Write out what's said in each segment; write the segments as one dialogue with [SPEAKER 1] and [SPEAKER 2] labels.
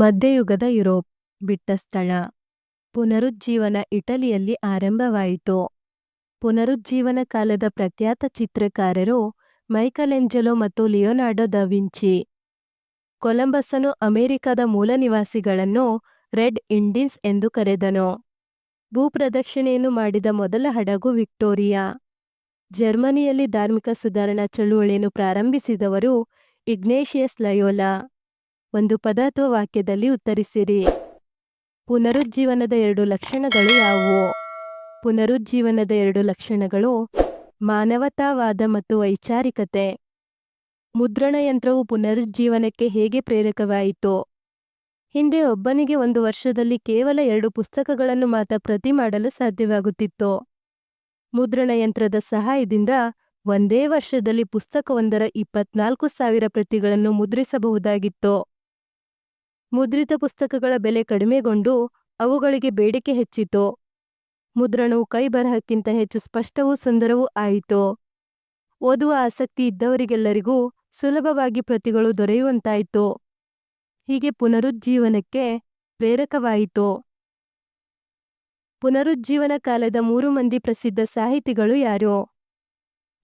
[SPEAKER 1] ಮಧ್ಯಯುಗದ Europe ಬಿಟ್ಟ ಸ್ಥಳ. ಪುನರುಜ್ಜೀವನ ಇಟಲಿಯಲ್ಲಿ ಆರಂಭವಾಯಿತು. ಪುನರುಜ್ಜೀವನ ಕಾಲದ ಪ್ರಖ್ಯಾತ ಚಿತ್ರಕಾರರು ಮೈಕಲೆಂಜೆಲೊ ಮತ್ತು ಲಿಯೋನಾರ್ಡೊ ದ ವಿಂಚಿ. ಕೊಲಂಬಸ್ಸನು ಅಮೆರಿಕದ ಮೂಲನಿವಾಸಿಗಳನ್ನು ರೆಡ್ ಇಂಡಿನ್ಸ್ ಎಂದು ಕರೆದನು. ಭೂಪ್ರದಕ್ಷಿಣೆಯನ್ನು ಮಾಡಿದ ಮೊದಲ ಹಡಗು ವಿಕ್ಟೋರಿಯಾ. ಜರ್ಮನಿಯಲ್ಲಿ ಧಾರ್ಮಿಕ ಸುಧಾರಣಾ ಚಳುವಳಿಯನ್ನು ಪ್ರಾರಂಭಿಸಿದವರು ಇಗ್ನೇಷಿಯಸ್ ಲಯೋಲಾ. ಒಂದು ಪದ ಅಥವಾ ವಾಕ್ಯದಲ್ಲಿ ಉತ್ತರಿಸಿರಿ. ಪುನರುಜ್ಜೀವನದ ಎರಡು ಲಕ್ಷಣಗಳು ಯಾವುವು? ಪುನರುಜ್ಜೀವನದ ಎರಡು ಲಕ್ಷಣಗಳು ಮಾನವತಾವಾದ ಮತ್ತು ವೈಚಾರಿಕತೆ. ಮುದ್ರಣಯಂತ್ರವು ಪುನರುಜ್ಜೀವನಕ್ಕೆ ಹೇಗೆ ಪ್ರೇರಕವಾಯಿತು? ಹಿಂದೆ ಒಬ್ಬನಿಗೆ ಒಂದು ವರ್ಷದಲ್ಲಿ ಕೇವಲ ಎರಡು ಪುಸ್ತಕಗಳನ್ನು ಮಾತ್ರ ಪ್ರತಿ ಮಾಡಲು ಸಾಧ್ಯವಾಗುತ್ತಿತ್ತು. ಮುದ್ರಣಯಂತ್ರದ ಸಹಾಯದಿಂದ ಒಂದೇ ವರ್ಷದಲ್ಲಿ ಪುಸ್ತಕವೊಂದರ ಇಪ್ಪತ್ನಾಲ್ಕು ಸಾವಿರ ಪ್ರತಿಗಳನ್ನು ಮುದ್ರಿಸಬಹುದಾಗಿತ್ತು. ಮುದ್ರಿತ ಪುಸ್ತಕಗಳ ಬೆಲೆ ಕಡಿಮೆಗೊಂಡು ಅವುಗಳಿಗೆ ಬೇಡಿಕೆ ಹೆಚ್ಚಿತು. ಮುದ್ರಣವು ಕೈ ಬರಹಕ್ಕಿಂತ ಹೆಚ್ಚು ಸ್ಪಷ್ಟವೂ ಸುಂದರವೂ ಆಯಿತು. ಓದುವ ಆಸಕ್ತಿ ಇದ್ದವರಿಗೆಲ್ಲರಿಗೂ ಸುಲಭವಾಗಿ ಪ್ರತಿಗಳು ದೊರೆಯುವಂತಾಯಿತು. ಹೀಗೆ ಪುನರುಜ್ಜೀವನಕ್ಕೆ ಪ್ರೇರಕವಾಯಿತು. ಪುನರುಜ್ಜೀವನ ಕಾಲದ ಮೂರು ಮಂದಿ ಪ್ರಸಿದ್ಧ ಸಾಹಿತಿಗಳು ಯಾರು?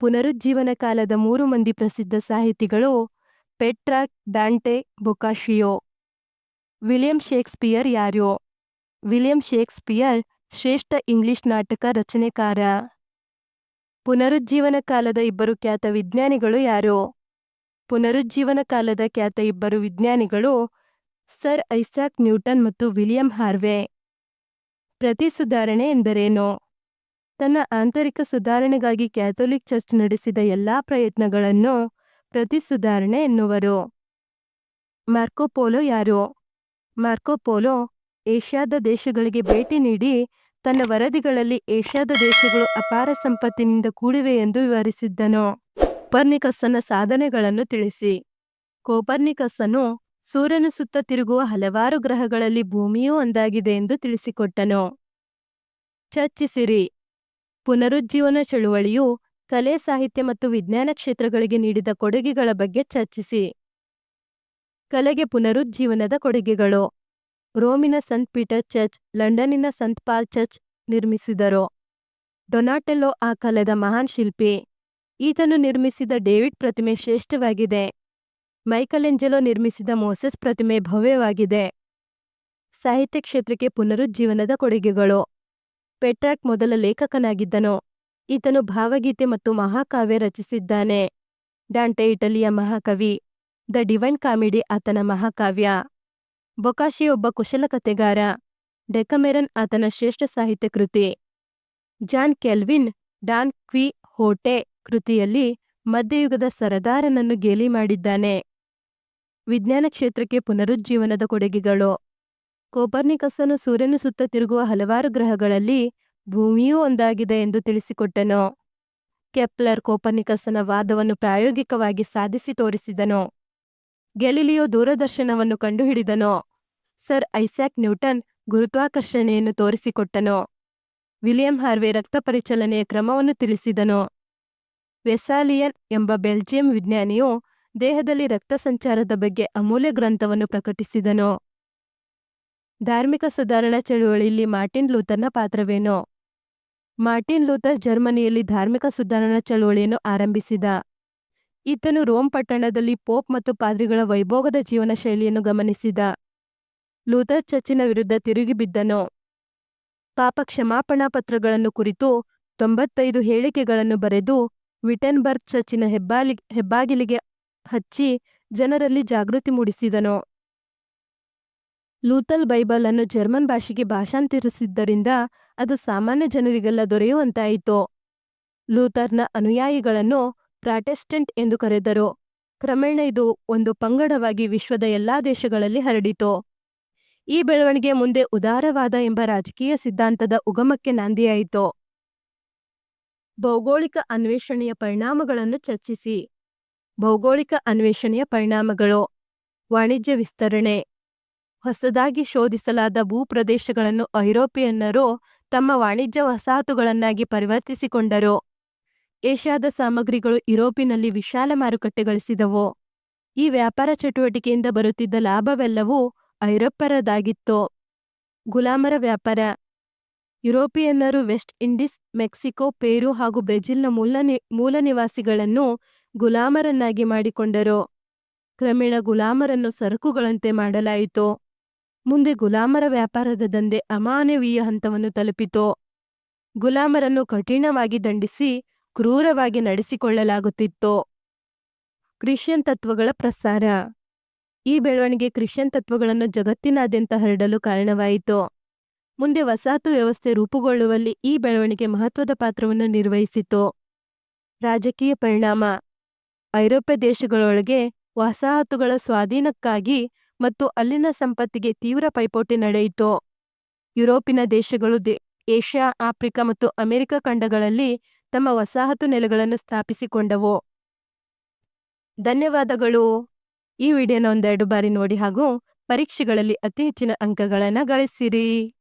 [SPEAKER 1] ಪುನರುಜ್ಜೀವನ ಕಾಲದ ಮೂರು ಮಂದಿ ಪ್ರಸಿದ್ಧ ಸಾಹಿತಿಗಳು Petrarch Dante Boccaccio William Shakespeare ಯಾರು? ವಿಲಿಯಂ ಶೇಕ್ಸ್ಪಿಯರ್ ಶ್ರೇಷ್ಠ ಇಂಗ್ಲಿಷ್ ನಾಟಕ ರಚನೆಕಾರ. ಪುನರುಜ್ಜೀವನ ಕಾಲದ ಇಬ್ಬರು ಖ್ಯಾತ ವಿಜ್ಞಾನಿಗಳು ಯಾರು? ಪುನರುಜ್ಜೀವನ ಕಾಲದ ಖ್ಯಾತ ಇಬ್ಬರು ವಿಜ್ಞಾನಿಗಳು ಸರ್ ಐಸಾಕ್ ನ್ಯೂಟನ್ ಮತ್ತು ವಿಲಿಯಂ ಹಾರ್ವೆ. ಪ್ರತಿ ಸುಧಾರಣೆ ಎಂದರೇನು? ತನ್ನ ಆಂತರಿಕ ಸುಧಾರಣೆಗಾಗಿ ಕ್ಯಾಥೋಲಿಕ್ ಚರ್ಚ್ ನಡೆಸಿದ ಎಲ್ಲಾ ಪ್ರಯತ್ನಗಳನ್ನು ಪ್ರತಿ ಸುಧಾರಣೆ ಎನ್ನುವರು. ಮಾರ್ಕೋಪೋಲೋ ಯಾರು? ಮಾರ್ಕೋಪೋಲೋ ಏಷ್ಯಾದ ದೇಶಗಳಿಗೆ ಭೇಟಿ ನೀಡಿ ತನ್ನ ವರದಿಗಳಲ್ಲಿ ಏಷ್ಯಾದ ದೇಶಗಳು ಅಪಾರ ಸಂಪತ್ತಿನಿಂದ ಕೂಡಿವೆ ಎಂದು ವಿವರಿಸಿದ್ದನು. ಕೋಪರ್ನಿಕಸ್ಸನ ಸಾಧನೆಗಳನ್ನು ತಿಳಿಸಿ. ಕೋಪರ್ನಿಕಸ್ಸನು ಸೂರ್ಯನ ಸುತ್ತ ತಿರುಗುವ ಹಲವಾರು ಗ್ರಹಗಳಲ್ಲಿ ಭೂಮಿಯೂ ಒಂದಾಗಿದೆ ಎಂದು ತಿಳಿಸಿಕೊಟ್ಟನು. ಚರ್ಚಿಸಿರಿ. ಪುನರುಜ್ಜೀವನ ಚಳುವಳಿಯು ಕಲೆ, ಸಾಹಿತ್ಯ ಮತ್ತು ವಿಜ್ಞಾನ ಕ್ಷೇತ್ರಗಳಿಗೆ ನೀಡಿದ ಕೊಡುಗೆಗಳ ಬಗ್ಗೆ ಚರ್ಚಿಸಿ. ಕಲೆಗೆ ಪುನರುಜ್ಜೀವನದ ಕೊಡುಗೆಗಳು. ರೋಮಿನ ಸಂತ್ ಪೀಟರ್ ಚರ್ಚ್, ಲಂಡನ್ನಿನ ಸಂತ್ ಪಾಲ್ ಚರ್ಚ್ ನಿರ್ಮಿಸಿದರು. ಡೊನಾಟೆಲ್ಲೊ ಆ ಕಲೆದ ಮಹಾನ್ ಶಿಲ್ಪಿ. ಈತನು ನಿರ್ಮಿಸಿದ ಡೇವಿಡ್ ಪ್ರತಿಮೆ ಶ್ರೇಷ್ಠವಾಗಿದೆ. ಮೈಕಲೆಂಜೆಲೋ ನಿರ್ಮಿಸಿದ ಮೋಸಸ್ ಪ್ರತಿಮೆ ಭವ್ಯವಾಗಿದೆ. ಸಾಹಿತ್ಯ ಕ್ಷೇತ್ರಕ್ಕೆ ಪುನರುಜ್ಜೀವನದ ಕೊಡುಗೆಗಳು. ಪೆಟ್ರಾಕ್ ಮೊದಲ ಲೇಖಕನಾಗಿದ್ದನು. ಈತನು ಭಾವಗೀತೆ ಮತ್ತು ಮಹಾಕಾವ್ಯ ರಚಿಸಿದ್ದಾನೆ. ಡಾಂಟೆ ಇಟಲಿಯ ಮಹಾಕವಿ. ದ ಡಿವೈನ್ ಕಾಮಿಡಿ ಆತನ ಮಹಾಕಾವ್ಯ. ಬೊಕಾಶಿ ಒಬ್ಬ ಕುಶಲಕತೆಗಾರ ಡೆಕಮೆರನ್ ಆತನ ಶ್ರೇಷ್ಠ ಸಾಹಿತ್ಯ ಕೃತಿ. John Calvin, Don Quixote ಕೃತಿಯಲ್ಲಿ ಮಧ್ಯಯುಗದ ಸರದಾರನನ್ನು ಗೇಲಿ ಮಾಡಿದ್ದಾನೆ. ವಿಜ್ಞಾನ ಕ್ಷೇತ್ರಕ್ಕೆ ಪುನರುಜ್ಜೀವನದ ಕೊಡುಗೆಗಳು. ಕೋಪರ್ನಿಕಸ್ಸನ್ನು ಸೂರ್ಯನ ಸುತ್ತ ತಿರುಗುವ ಹಲವಾರು ಗ್ರಹಗಳಲ್ಲಿ ಭೂಮಿಯೂ ಒಂದಾಗಿದೆ ಎಂದು ತಿಳಿಸಿಕೊಟ್ಟನು. ಕೆಪ್ಲರ್ ಕೋಪರ್ನಿಕಸ್ಸನ ವಾದವನ್ನು ಪ್ರಾಯೋಗಿಕವಾಗಿ ಸಾಧಿಸಿ ತೋರಿಸಿದನು. ಗೆಲಿಲಿಯೋ ದೂರದರ್ಶನವನ್ನು ಕಂಡುಹಿಡಿದನು? ಸರ್ ಐಸಾಕ್ ನ್ಯೂಟನ್ ಗುರುತ್ವಾಕರ್ಷಣೆಯನ್ನು ತೋರಿಸಿಕೊಟ್ಟನು? ವಿಲಿಯಂ ಹಾರ್ವೆ ರಕ್ತ ಪರಿಚಲನೆಯ ಕ್ರಮವನ್ನು ತಿಳಿಸಿದನು? ವೆಸಾಲಿಯನ್ ಎಂಬ ಬೆಲ್ಜಿಯಂ ವಿಜ್ಞಾನಿಯು ದೇಹದಲ್ಲಿ ರಕ್ತ ಸಂಚಾರದ ಬಗ್ಗೆ ಅಮೂಲ್ಯ ಗ್ರಂಥವನ್ನು ಪ್ರಕಟಿಸಿದನು? ಧಾರ್ಮಿಕ ಸುಧಾರಣಾ ಚಳುವಳಿಯಲ್ಲಿ ಮಾರ್ಟಿನ್ ಲೂಥರ್ನ ಪಾತ್ರವೇನು? ಮಾರ್ಟಿನ್ ಲೂಥರ್ ಜರ್ಮನಿಯಲ್ಲಿ ಧಾರ್ಮಿಕ ಸುಧಾರಣಾ ಚಳುವಳಿಯನ್ನು ಆರಂಭಿಸಿದ. ಈತನು ರೋಮ್ ಪಟ್ಟಣದಲ್ಲಿ ಪೋಪ್ ಮತ್ತು ಪಾದ್ರಿಗಳ ವೈಭೋಗದ ಜೀವನ ಶೈಲಿಯನ್ನು ಗಮನಿಸಿದ. ಲೂಥರ್ ಚರ್ಚಿನ ವಿರುದ್ಧ ತಿರುಗಿಬಿದ್ದನು ಪಾಪ ಕ್ಷಮಾಪಣಾ ಪತ್ರಗಳನ್ನು ಕುರಿತು ತೊಂಬತ್ತೈದು ಹೇಳಿಕೆಗಳನ್ನು ಬರೆದು ವಿಟೆನ್ಬರ್ಗ್ ಚರ್ಚಿನ ಹೆಬ್ಬಾಲಿ, ಹೆಬ್ಬಾಗಿಲಿಗೆ ಹಚ್ಚಿ ಜನರಲ್ಲಿ ಜಾಗೃತಿ ಮೂಡಿಸಿದನು. ಲೂಥಲ್ ಬೈಬಲ್ ಅನ್ನು ಜರ್ಮನ್ ಭಾಷೆಗೆ ಭಾಷಾಂತರಿಸಿದ್ದರಿಂದ ಅದು ಸಾಮಾನ್ಯ ಜನರಿಗೆಲ್ಲ ದೊರೆಯುವಂತಾಯಿತು. ಲೂಥರ್ನ ಅನುಯಾಯಿಗಳನ್ನು ಪ್ರಾಟೆಸ್ಟೆಂಟ್ ಎಂದು ಕರೆದರು. ಕ್ರಮೇಣ ಇದು ಒಂದು ಪಂಗಡವಾಗಿ ವಿಶ್ವದ ಎಲ್ಲಾ ದೇಶಗಳಲ್ಲಿ ಹರಡಿತು. ಈ ಬೆಳವಣಿಗೆ ಮುಂದೆ ಉದಾರವಾದ ಎಂಬ ರಾಜಕೀಯ ಸಿದ್ಧಾಂತದ ಉಗಮಕ್ಕೆ ನಾಂದಿಯಾಯಿತು. ಭೌಗೋಳಿಕ ಅನ್ವೇಷಣೆಯ ಪರಿಣಾಮಗಳನ್ನು ಚರ್ಚಿಸಿ. ಭೌಗೋಳಿಕ ಅನ್ವೇಷಣೆಯ ಪರಿಣಾಮಗಳು. ವಾಣಿಜ್ಯ ವಿಸ್ತರಣೆ. ಹೊಸದಾಗಿ ಶೋಧಿಸಲಾದ ಭೂಪ್ರದೇಶಗಳನ್ನು ಐರೋಪಿಯನ್ನರು ತಮ್ಮ ವಾಣಿಜ್ಯ ವಸಾಹತುಗಳನ್ನಾಗಿ ಪರಿವರ್ತಿಸಿಕೊಂಡರು. ಏಷ್ಯಾದ ಸಾಮಗ್ರಿಗಳು ಯುರೋಪಿನಲ್ಲಿ ವಿಶಾಲ ಮಾರುಕಟ್ಟೆ ಗಳಿಸಿದವು ಈ ವ್ಯಾಪಾರ ಚಟುವಟಿಕೆಯಿಂದ ಬರುತ್ತಿದ್ದ ಲಾಭವೆಲ್ಲವೂ ಐರೋಪ್ಯರದಾಗಿತ್ತು ಗುಲಾಮರ ವ್ಯಾಪಾರ. ಯುರೋಪಿಯನ್ನರು ವೆಸ್ಟ್ ಇಂಡೀಸ್, ಮೆಕ್ಸಿಕೋ, ಪೇರು ಹಾಗೂ ಬ್ರೆಜಿಲ್ನ ಮೂಲ ನಿ- ಮೂಲ ನಿವಾಸಿಗಳನ್ನು ಗುಲಾಮರನ್ನಾಗಿ ಮಾಡಿಕೊಂಡರು. ಕ್ರಮೇಣ ಗುಲಾಮರನ್ನು ಸರಕುಗಳಂತೆ ಮಾಡಲಾಯಿತು. ಮುಂದೆ ಗುಲಾಮರ ವ್ಯಾಪಾರದ ದಂಧೆ ಅಮಾನವೀಯ ಹಂತವನ್ನು ತಲುಪಿತು. ಗುಲಾಮರನ್ನು ಕಠಿಣವಾಗಿ ದಂಡಿಸಿ ಕ್ರೂರವಾಗಿ ನಡೆಸಿಕೊಳ್ಳಲಾಗುತ್ತಿತ್ತು? ಕ್ರಿಶ್ಚಿಯನ್ ತತ್ವಗಳ ಪ್ರಸಾರ. ಈ ಬೆಳವಣಿಗೆ ಕ್ರಿಶ್ಚಿಯನ್ ತತ್ವಗಳನ್ನು ಜಗತ್ತಿನಾದ್ಯಂತ ಹರಡಲು ಕಾರಣವಾಯಿತು? ಮುಂದೆ ವಸಾಹತು ವ್ಯವಸ್ಥೆ ರೂಪುಗೊಳ್ಳುವಲ್ಲಿ ಈ ಬೆಳವಣಿಗೆ ಮಹತ್ವದ ಪಾತ್ರವನ್ನು ನಿರ್ವಹಿಸಿತು? ರಾಜಕೀಯ ಪರಿಣಾಮ. ಐರೋಪ್ಯ ದೇಶಗಳೊಳಗೆ ವಸಾಹತುಗಳ ಸ್ವಾಧೀನಕ್ಕಾಗಿ ಮತ್ತು ಅಲ್ಲಿನ ಸಂಪತ್ತಿಗೆ ತೀವ್ರ ಪೈಪೋಟಿ ನಡೆಯಿತು? ಯುರೋಪಿನ ದೇಶಗಳು ಏಷ್ಯಾ, ಆಫ್ರಿಕಾ ಮತ್ತು ಅಮೆರಿಕ ಖಂಡಗಳಲ್ಲಿ ತಮ್ಮ ವಸಾಹತು ನೆಲೆಗಳನ್ನು ಸ್ಥಾಪಿಸಿಕೊಂಡವು. ಧನ್ಯವಾದಗಳು. ಈ ವಿಡಿಯೋನ ಒಂದೆರಡು ಬಾರಿ ನೋಡಿ ಹಾಗೂ ಪರೀಕ್ಷೆಗಳಲ್ಲಿ ಅತಿ ಹೆಚ್ಚಿನ ಅಂಕಗಳನ್ನು ಗಳಿಸಿರಿ.